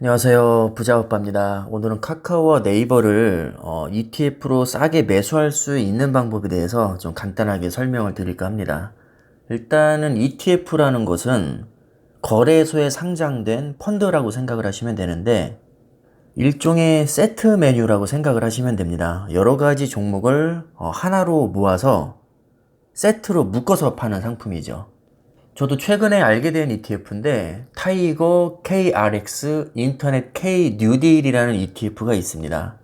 안녕하세요. 부자오빠입니다. 오늘은 카카오와 네이버를 어, ETF로 싸게 매수할 수 있는 방법에 대해서 좀 간단하게 설명을 드릴까 합니다. 일단은 ETF라는 것은 거래소에 상장된 펀드라고 생각을 하시면 되는데 일종의 세트 메뉴라고 생각을 하시면 됩니다. 여러 가지 종목을 어, 하나로 모아서 세트로 묶어서 파는 상품이죠. 저도 최근에 알게 된 ETF인데 타이거 KRX 인터넷 K 뉴딜이라는 ETF가 있습니다.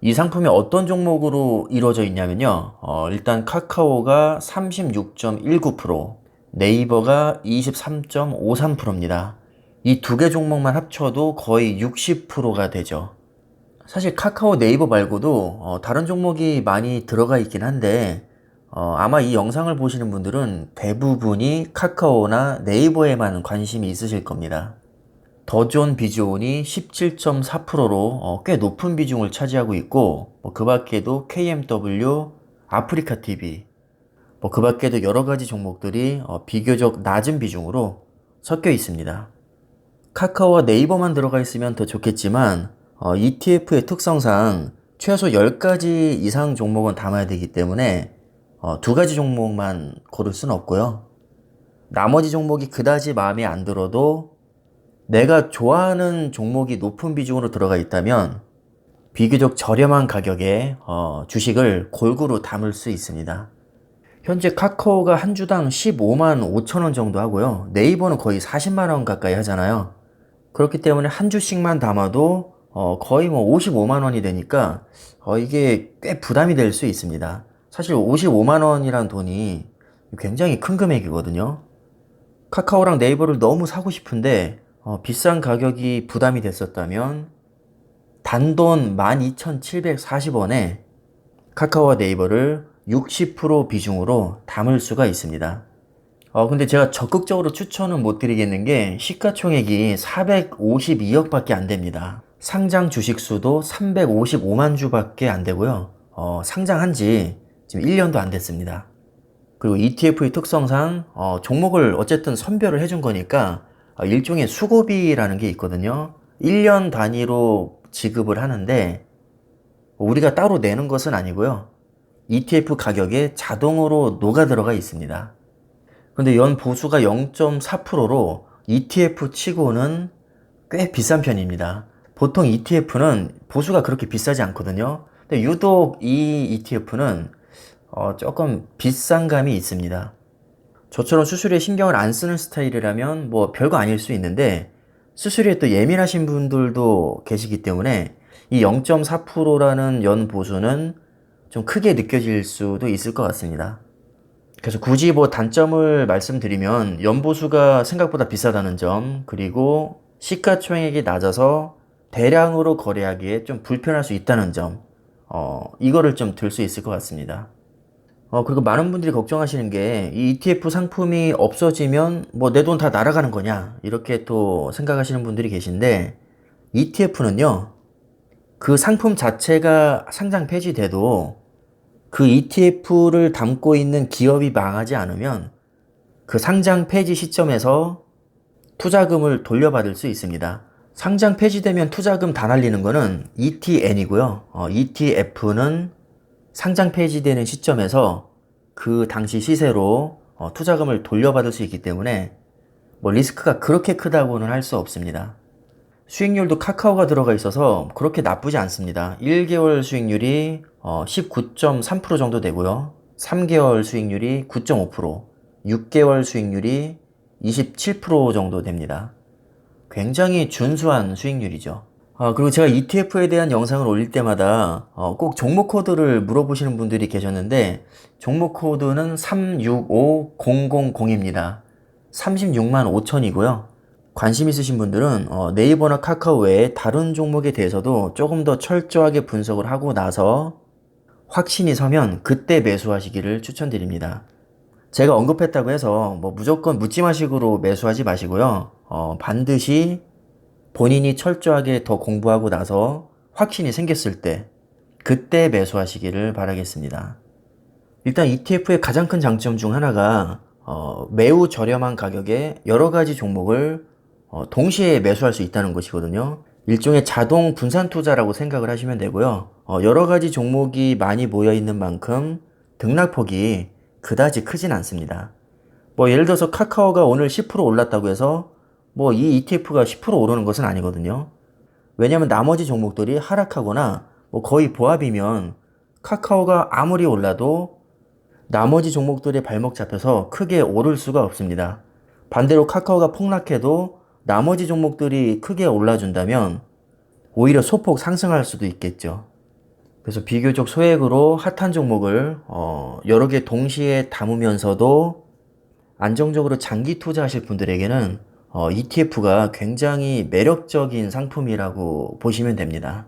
이 상품이 어떤 종목으로 이루어져 있냐면요. 어, 일단 카카오가 36.19%, 네이버가 23.53%입니다. 이 두 개 종목만 합쳐도 거의 60%가 되죠. 사실 카카오 네이버 말고도 어, 다른 종목이 많이 들어가 있긴 한데 어, 아마 이 영상을 보시는 분들은 대부분이 카카오나 네이버에만 관심이 있으실 겁니다. 더존 비즈온이 17.4%로 어, 꽤 높은 비중을 차지하고 있고 뭐 그 밖에도 KMW, 아프리카 TV, 뭐 그 밖에도 여러 가지 종목들이 어, 비교적 낮은 비중으로 섞여 있습니다. 카카오와 네이버만 들어가 있으면 더 좋겠지만 어, ETF의 특성상 최소 10가지 이상 종목은 담아야 되기 때문에 어, 두 가지 종목만 고를 수는 없고요. 나머지 종목이 그다지 마음에 안 들어도 내가 좋아하는 종목이 높은 비중으로 들어가 있다면 비교적 저렴한 가격에 어, 주식을 골고루 담을 수 있습니다. 현재 카카오가 한 주당 15만 5천 원 정도 하고요. 네이버는 거의 40만 원 가까이 하잖아요. 그렇기 때문에 한 주씩만 담아도 어, 거의 뭐 55만 원이 되니까 어, 이게 꽤 부담이 될 수 있습니다. 사실 55만 원이란 돈이 굉장히 큰 금액이거든요. 카카오랑 네이버를 너무 사고 싶은데 어, 비싼 가격이 부담이 됐었다면 단돈 12,740원에 카카오와 네이버를 60% 비중으로 담을 수가 있습니다. 어, 근데 제가 적극적으로 추천은 못 드리겠는 게 시가총액이 452억밖에 안 됩니다. 상장 주식 수도 355만 주밖에 안 되고요. 어, 상장한 지 지금 1년도 안 됐습니다. 그리고 ETF의 특성상 어, 종목을 어쨌든 선별을 해준 거니까 어, 일종의 수고비라는 게 있거든요. 1년 단위로 지급을 하는데 우리가 따로 내는 것은 아니고요. ETF 가격에 자동으로 녹아 들어가 있습니다. 근데 연 보수가 0.4%로 ETF 치고는 꽤 비싼 편입니다. 보통 ETF는 보수가 그렇게 비싸지 않거든요. 근데 유독 이 ETF는 어, 조금 비싼 감이 있습니다. 저처럼 수수료에 신경을 안 쓰는 스타일이라면 뭐 별거 아닐 수 있는데 수수료에 또 예민하신 분들도 계시기 때문에 이 0.4%라는 연 보수는 좀 크게 느껴질 수도 있을 것 같습니다. 그래서 굳이 뭐 단점을 말씀드리면 연보수가 생각보다 비싸다는 점, 그리고 시가총액이 낮아서 대량으로 거래하기에 좀 불편할 수 있다는 점, 어, 이거를 좀 들 수 있을 것 같습니다. 어, 그리고 많은 분들이 걱정하시는 게, 이 ETF 상품이 없어지면 뭐 내 돈 다 날아가는 거냐, 이렇게 또 생각하시는 분들이 계신데, ETF는요, 그 상품 자체가 상장 폐지돼도 그 ETF를 담고 있는 기업이 망하지 않으면 그 상장 폐지 시점에서 투자금을 돌려받을 수 있습니다. 상장 폐지되면 투자금 다 날리는 거는 ETN이고요. 어, ETF는 상장 폐지되는 시점에서 그 당시 시세로 어, 투자금을 돌려받을 수 있기 때문에 뭐 리스크가 그렇게 크다고는 할 수 없습니다. 수익률도 카카오가 들어가 있어서 그렇게 나쁘지 않습니다. 1개월 수익률이 어, 19.3% 정도 되고요. 3개월 수익률이 9.5%, 6개월 수익률이 27% 정도 됩니다. 굉장히 준수한 수익률이죠. 아, 그리고 제가 ETF에 대한 영상을 올릴 때마다 어, 꼭 종목 코드를 물어보시는 분들이 계셨는데 종목 코드는 365000입니다. 36만 5천이고요. 관심 있으신 분들은 어, 네이버나 카카오 외에 다른 종목에 대해서도 조금 더 철저하게 분석을 하고 나서 확신이 서면 그때 매수하시기를 추천드립니다. 제가 언급했다고 해서 뭐 무조건 묻지마식으로 매수하지 마시고요. 어, 반드시 본인이 철저하게 더 공부하고 나서 확신이 생겼을 때 그때 매수하시기를 바라겠습니다. 일단 ETF의 가장 큰 장점 중 하나가 어, 매우 저렴한 가격에 여러 가지 종목을 어, 동시에 매수할 수 있다는 것이거든요. 일종의 자동 분산 투자라고 생각을 하시면 되고요. 어, 여러 가지 종목이 많이 모여 있는 만큼 등락폭이 그다지 크진 않습니다. 뭐 예를 들어서 카카오가 오늘 10% 올랐다고 해서 뭐 이 ETF가 10% 오르는 것은 아니거든요. 왜냐면 나머지 종목들이 하락하거나 뭐 거의 보합이면 카카오가 아무리 올라도 나머지 종목들의 발목 잡혀서 크게 오를 수가 없습니다. 반대로 카카오가 폭락해도 나머지 종목들이 크게 올라준다면 오히려 소폭 상승할 수도 있겠죠. 그래서 비교적 소액으로 핫한 종목을 어, 여러 개 동시에 담으면서도 안정적으로 장기 투자하실 분들에게는 어, ETF가 굉장히 매력적인 상품이라고 보시면 됩니다.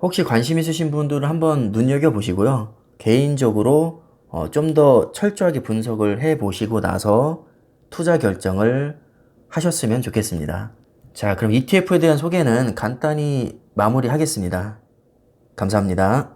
혹시 관심 있으신 분들은 한번 눈여겨 보시고요. 개인적으로 어, 좀 더 철저하게 분석을 해 보시고 나서 투자 결정을 하셨으면 좋겠습니다. 자, 그럼 ETF에 대한 소개는 간단히 마무리하겠습니다. 감사합니다.